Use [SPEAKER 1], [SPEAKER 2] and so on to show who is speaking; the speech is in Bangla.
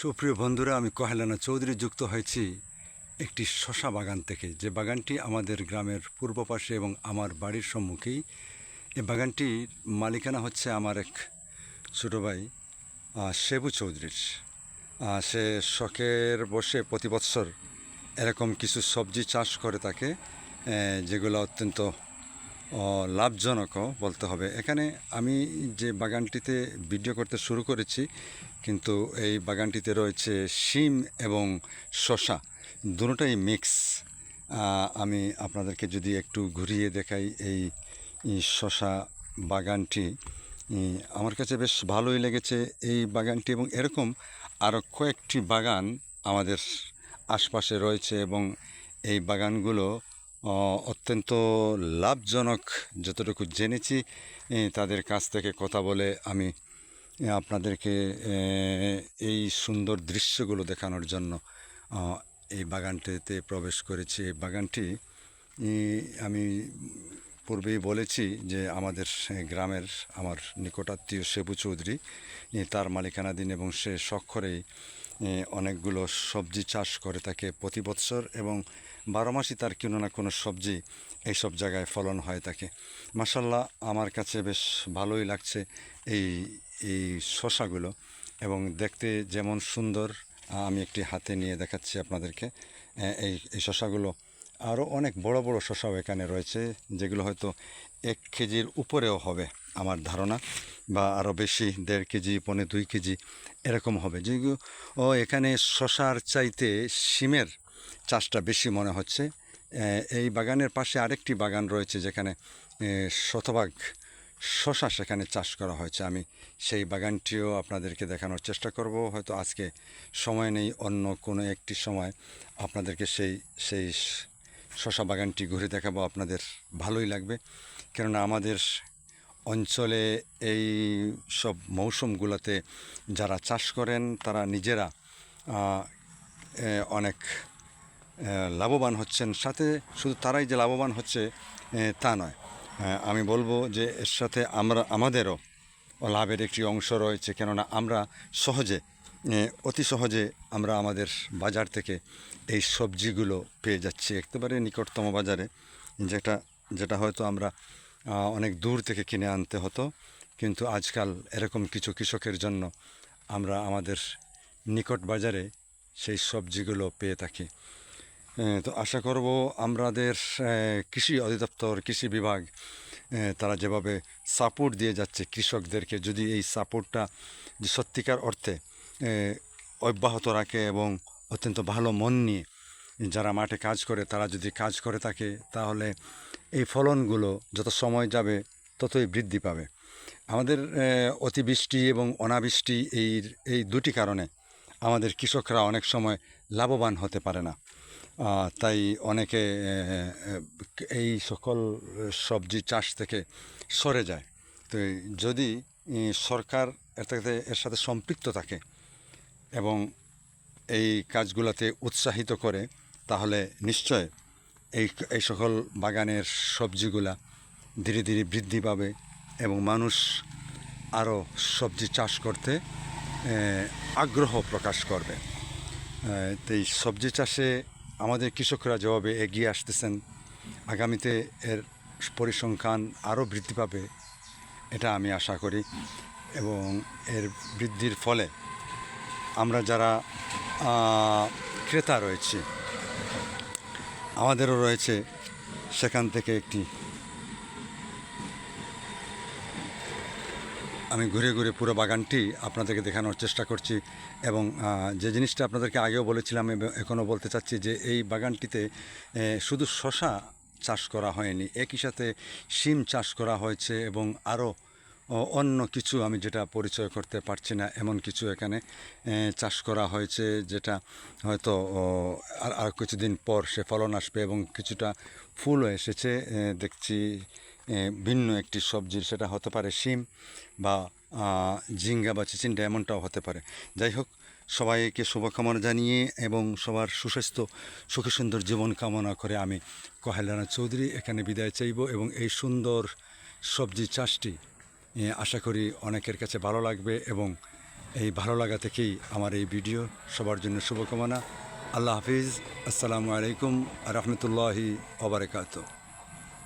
[SPEAKER 1] সুপ্রিয় বন্ধুরা, আমি কহেলানা চৌধুরী যুক্ত হয়েছি একটি শশা বাগান থেকে। যে বাগানটি আমাদের গ্রামের পূর্ব পাশে এবং আমার বাড়ির সম্মুখেই এই বাগানটির মালিকানা হচ্ছে আমার এক ছোটো ভাই শেবু চৌধুরীর। সে শখের বসে প্রতি বৎসর এরকম কিছু সবজি চাষ করে তাকে যেগুলো অত্যন্ত লাভজনকও বলতে হবে। এখানে আমি যে বাগানটিতে ভিডিও করতে শুরু করেছি, কিন্তু এই বাগানটিতে রয়েছে শিম এবং শশা দুটোটাই মিক্স। আমি আপনাদেরকে যদি একটু ঘুরিয়ে দেখাই এই শশা বাগানটি। আমার কাছে বেশ ভালোই লেগেছে এই বাগানটি এবং এরকম আরও কয়েকটি বাগান আমাদের আশপাশে রয়েছে এবং এই বাগানগুলো অত্যন্ত লাভজনক যতটুকু জেনেছি তাদের কাছ থেকে কথা বলে আমি আপনাদেরকে এই সুন্দর দৃশ্যগুলো দেখানোর জন্য এই বাগানটিতে প্রবেশ করেছি। এই বাগানটি আমি পূর্বেই বলেছি যে আমাদের গ্রামের আমার নিকটাত্মীয় শেবু চৌধুরী তার মালিকানাধীন এবং সে সক্ষরেই অনেকগুলো সবজি চাষ করে থাকে প্রতি বৎসর এবং বারো মাসই তার কোনো না কোনো সবজি এইসব জায়গায় ফলন হয় থাকে মাসাল্লাহ আমার কাছে বেশ ভালোই লাগছে এই এই শশাগুলো এবং দেখতে যেমন সুন্দর আমি একটি হাতে নিয়ে দেখাচ্ছি আপনাদেরকে। এই এই শশাগুলো আরও অনেক বড় বড় শশাও এখানে রয়েছে যেগুলো হয়তো এক কেজির উপরেও হবে। আমার ধারণা, বা আরও বেশি দেড় কেজি, পনে দুই কেজি, এরকম হবে। যেগুলো ও এখানে শশার চাইতে শিমের চাষটা বেশি মনে হচ্ছে। এই বাগানের পাশে আরেকটি বাগান রয়েছে যেখানে শতভাগ শশা সেখানে চাষ করা হয়েছে। আমি সেই বাগানটিও আপনাদেরকে দেখানোর চেষ্টা করব। হয়তো আজকে সময় নেই, অন্য কোনো একটি সময় আপনাদেরকে সেই সেই শশা বাগানটি ঘুরে দেখাবো। আপনাদের ভালোই লাগবে। কেননা আমাদের অঞ্চলে এই সব মৌসুমগুলোতে যারা চাষ করেন, তারা নিজেরা অনেক লাভবান হচ্ছেন। সাথে শুধু তারাই যে লাভবান হচ্ছে তা নয়। আমি বলব যে এর সাথে আমরা, আমাদেরও লাভের একটি অংশ রয়েছে। কেননা আমরা সহজে অতি সহজে আমরা আমাদের বাজার থেকে এই সবজিগুলো পেয়ে যাচ্ছি। একেবারে নিকটতম বাজারে, যেটা যেটা হয়তো আমরা অনেক দূর থেকে কিনে আনতে হতো। কিন্তু আজকাল এরকম কিছু কৃষকের জন্য আমরা আমাদের নিকট বাজারে সেই সবজিগুলো পেয়ে থাকি। তো আশা করব আমাদের কৃষি অধিদপ্তর, কৃষি বিভাগ তারা যেভাবে সাপোর্ট দিয়ে যাচ্ছে কৃষকদেরকে, যদি এই সাপোর্টটা সত্যিকার অর্থে অব্যাহত রাখে এবং অত্যন্ত ভালো মন নিয়ে যারা মাঠে কাজ করে, তারা যদি কাজ করে থাকে, তাহলে এই ফলনগুলো যত সময় যাবে ততই বৃদ্ধি পাবে। আমাদের অতিবৃষ্টি এবং অনাবৃষ্টি এই এই দুটি কারণে আমাদের কৃষকরা অনেক সময় লাভবান হতে পারে না। তাই অনেকে এই সকল সবজি চাষ থেকে সরে যায়। তো যদি সরকার এর সাথে এর সাথে সম্পৃক্ত থাকে এবং এই কাজগুলোতে উৎসাহিত করে, তাহলে নিশ্চয় এই এই সকল বাগানের সবজিগুলা ধীরে ধীরে বৃদ্ধি পাবে এবং মানুষ আরও সবজি চাষ করতে আগ্রহ প্রকাশ করবে। তো এই সবজি চাষে আমাদের কৃষকরা যেভাবে এগিয়ে আসতেছেন। আগামীতে এর পরিসংখ্যান আরও বৃদ্ধি পাবে, এটা আমি আশা করি। এবং এর বৃদ্ধির ফলে আমরা যারা ক্রেতা রয়েছি আমাদেরও রয়েছে সেখান থেকে একটি। আমি ঘুরে ঘুরে পুরো বাগানটি আপনাদেরকে দেখানোর চেষ্টা করছি এবং যে জিনিসটা আপনাদেরকে আগেও বলেছিলাম এখনও বলতে চাচ্ছি যে এই বাগানটিতে শুধু শশা চাষ করা হয়নি, একই সাথে শিম চাষ করা হয়েছে এবং আরও অন্য কিছু আমি যেটা পরিচয় করতে পারছি না, এমন কিছু এখানে চাষ করা হয়েছে যেটা হয়তো আর আর কিছুদিন পর সে ফলন আসবে এবং কিছুটা ফুলও এসেছে দেখছি ভিন্ন একটি সবজির, সেটা হতে পারে শিম বা ঝিঙ্গা বা চিচিন্ডা, এমনটাও হতে পারে। যাই হোক, সবাইকে শুভকামনা জানিয়ে এবং সবার সুস্বাস্থ্য, সুখী সুন্দর জীবন কামনা করে আমি কহেলানা চৌধুরী এখানে বিদায় চাইব এবং এই সুন্দর সবজি চাষটি আশা করি অনেকের কাছে ভালো লাগবে এবং এই ভালো লাগা থেকেই আমার এই ভিডিও সবার জন্য শুভকামনা। আল্লাহ হাফিজ। আসসালামু আলাইকুম রহমতুল্লাহি ওবরাকাতু